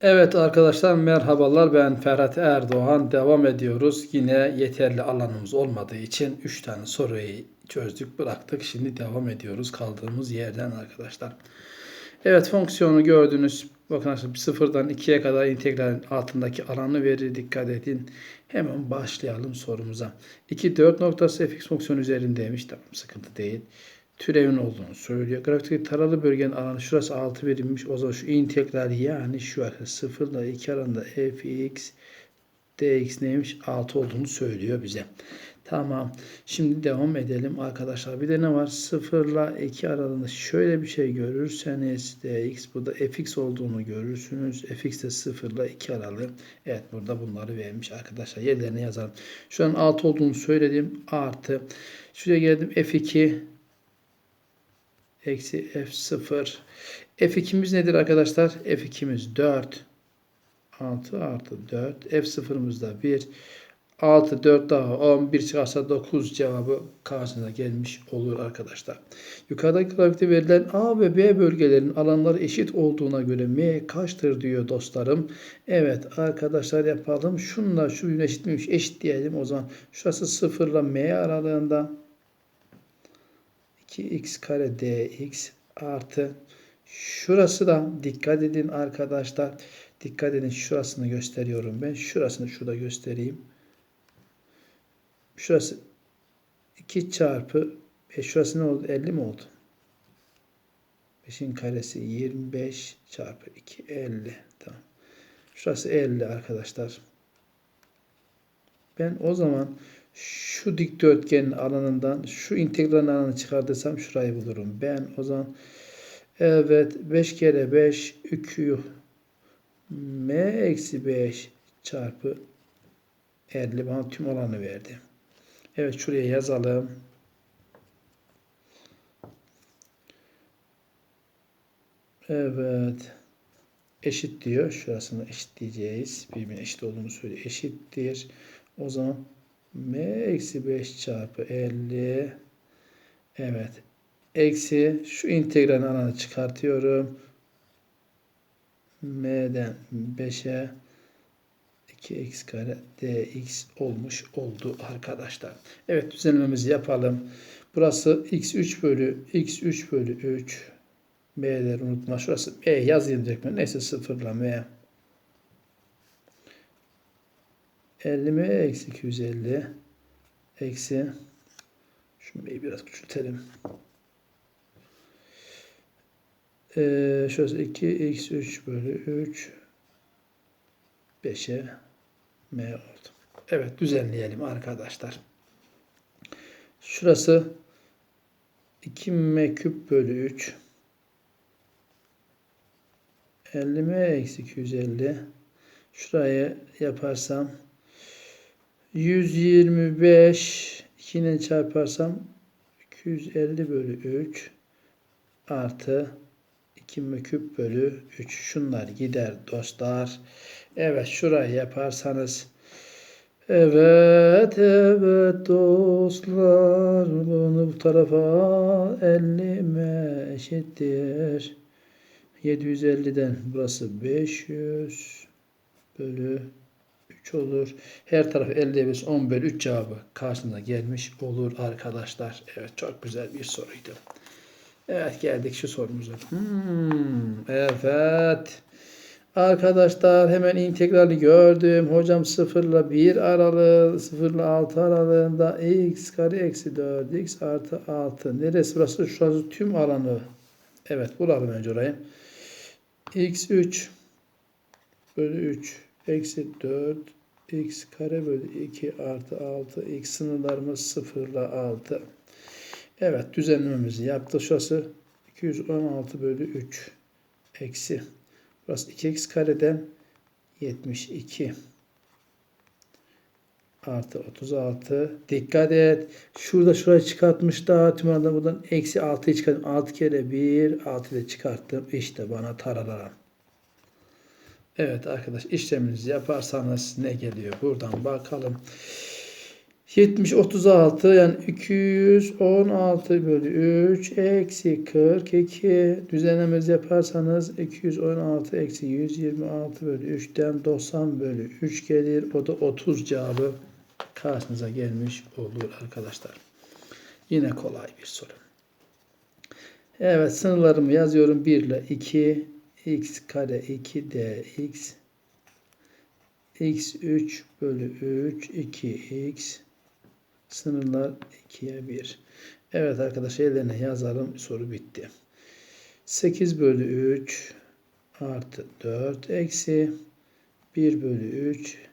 Evet arkadaşlar merhabalar ben Ferhat Erdoğan devam ediyoruz. Yine yeterli alanımız olmadığı için 3 tane soruyu çözdük bıraktık. Şimdi devam ediyoruz kaldığımız yerden arkadaşlar. Evet fonksiyonu gördünüz. Bakın arkadaşlar sıfırdan 2'ye kadar integralin altındaki alanı verir. Dikkat edin. Hemen başlayalım sorumuza. 2 4 noktası fx fonksiyonu üzerindeymiş. Tamam sıkıntı değil. Türevin olduğunu söylüyor. Grafikteki taralı bölgenin alanı şurası 6 verilmiş. O zaman şu integral yani şu arkadaşlar 0 ile 2 arasında fx dx neymiş? 6 olduğunu söylüyor bize. Tamam. Şimdi devam edelim arkadaşlar. Bir de ne var? 0 ile 2 aralığında şöyle bir şey görürseniz dx burada fx olduğunu görürsünüz. fx de 0 ile 2 aralığı. Evet burada bunları vermiş arkadaşlar. Yerlerine yazalım. Şu an 6 olduğunu söyledim. Artı. Şuraya geldim f2 eksi f0. f2'miz nedir arkadaşlar? f2'miz 4. 6 artı 4. f0'ımız da 1. 6, 4 daha 10, 1 çıkarsa 9 cevabı karşısına gelmiş olur arkadaşlar. Yukarıdaki grafikte verilen A ve B bölgelerinin alanları eşit olduğuna göre M kaçtır diyor dostlarım. Evet arkadaşlar yapalım. Şunla şu eşit miymiş? Eşit diyelim o zaman. Şurası 0 ile M aralığında 2x kare dx artı şurası da dikkat edin arkadaşlar. Dikkat edin şurasını gösteriyorum ben. Şurasını şurada göstereyim. Şurası 2 çarpı 5. Şurası ne oldu? 50 mi oldu? 5'in karesi 25 çarpı 2 50. Tamam. Şurası 50 arkadaşlar. Ben o zaman şu dikdörtgenin alanından şu integralin alanını çıkartırsam şurayı bulurum. Ben o zaman evet 5 kere 5 2 m eksi 5 çarpı 50 bana tüm alanı verdi. Evet şuraya yazalım. Evet. Eşit diyor. Şurasını eşitleyeceğiz. Birbirine eşit olduğunu söylüyor. Eşittir. O zaman m eksi 5 çarpı 50 evet eksi şu integralin alanı çıkartıyorum m'den 5'e 2x kare dx olmuş oldu arkadaşlar. Evet düzenlememizi yapalım. Burası x3 bölü x3 bölü 3 m'leri unutma. Şurası e yazayım direkt. Neyse sıfırla m 50 mi? Eksi 250. Eksi. Şunu biraz küçültelim. Ee, şurası 2 x 3 bölü 3 5'e m oldu. Evet düzenleyelim arkadaşlar. Şurası 2 m küp bölü 3 50 m eksi 250 şurayı yaparsam 125 2 ile çarparsam 250 bölü 3 artı 2 küp bölü 3. Şunlar gider dostlar. Evet şurayı yaparsanız Evet evet dostlar bunu bu tarafa 50 m eşittir. 750'den burası 500 bölü 3 olur. Her taraf 50 biz 10 bölü 3 cevabı karşımıza gelmiş olur arkadaşlar. Evet çok güzel bir soruydu. Evet geldik şu sorumuza. Hmm, evet. Arkadaşlar hemen integrali gördüm. Hocam 0 ile 1 aralığı 0 ile 6 aralığında x kare eksi 4x artı 6. Neresi burası? Şurası tüm alanı. Evet bulalım önce orayı. x3 bölü 3 eksi 4 x kare bölü 2 artı 6 x sınırlarımız 0 ile 6. Evet düzenlememizi yaptık. Şurası 216 bölü 3 eksi. Burası 2x kareden 72 artı 36. Dikkat et. Şurada şurayı çıkartmış daha tüm anda buradan eksi 6'yı çıkarttım. 6 kere 1 6 ile çıkarttım. İşte bana taralaram. Evet arkadaş işleminizi yaparsanız ne geliyor? Buradan bakalım. 70 36 yani 216 bölü 3 eksi 42 düzenlemenizi yaparsanız 216 eksi 126 bölü 3'ten 90 bölü 3 gelir. O da 30 cevabı karşınıza gelmiş olur arkadaşlar. Yine kolay bir soru. Evet sınırlarımı yazıyorum. 1 ile 2 x kare 2 dx x 3 bölü 3 2x sınırlar 2'ye 1. Evet arkadaşlar ellerine yazalım. Soru bitti. 8 bölü 3 artı 4 eksi 1 bölü 3